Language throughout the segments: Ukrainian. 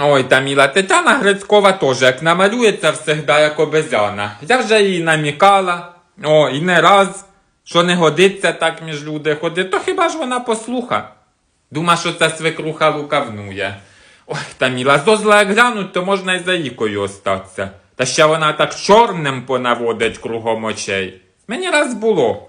Ой, та міла Тетяна Грицькова теж, як намалюється всегда, як обезяна. Я вже їй намікала, о, і не раз, що не годиться так між люди ходити, то хіба ж вона послуха? Дума, що ця свекруха лукавнує. Ой, та міла, зозла як глянуть, то можна й за ікою остатися. Та ще вона так чорним понаводить кругом очей. Мені раз було.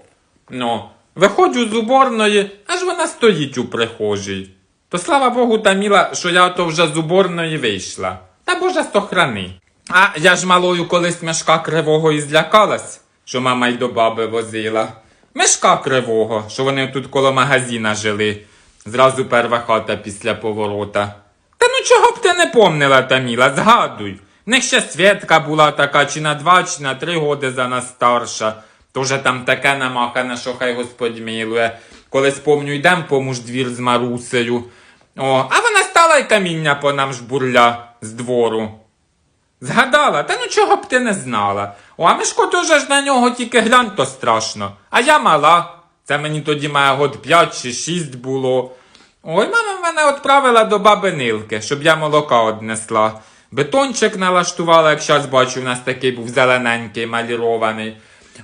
Ну, виходжу з уборної, аж вона стоїть у прихожій. То слава Богу, та міла, що я ото вже з уборної вийшла. Та Боже стохрани. А я ж малою колись мешка кривого і злякалась, що мама й до баби возила. Мешка кривого, що вони тут коло магазина жили. Зразу перва хата після поворота. Та ну чого б ти не помнила, Таміла, згадуй. В них ще Свєтка була така, чи на два, чи на три годи за нас старша. Тоже там таке намахане, що хай Господь милує. Колись помню, йдем помуж двір з Марусею. О, а вона стала й каміння по нам жбурля з двору. Згадала, та ну чого б ти не знала. О, а Мишко тоже ж на нього тільки глянь, то страшно. А я мала. Це мені тоді має год п'ять чи шість було. Ой, мама мене відправила до баби Нилки, щоб я молока однесла. Бетончик налаштувала, як зараз бачу, у нас такий був зелененький, малірований.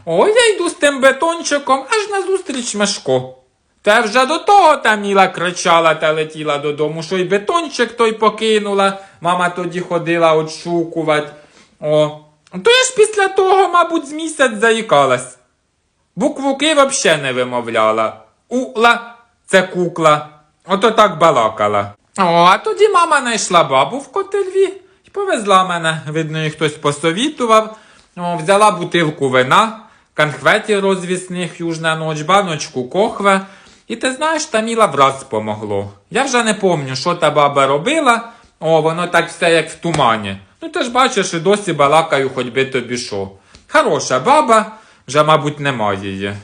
Ой, я йду з тим бетончиком аж назустріч Мешко. Та вже до того та міла кричала та летіла додому, що й бетончик той покинула. Мама тоді ходила отшукувати. О, то я ж після того, мабуть, з місяць заїкалась. Букву Ки вообще не вимовляла. Ула це кукла. Ото так балакала. О, а тоді мама знайшла бабу в котельві і повезла мене. Видно, їй хтось посовітував. О, взяла бутилку вина, конхветів розвісних южна ноч, баночку кохве. І ти знаєш, Таміла враз помогло. Я вже не помню, що та баба робила. О, воно так все як в тумані. Ну ти ж бачиш, і досі балакаю, хоч би тобі що. Хороша баба, вже, мабуть, немає її.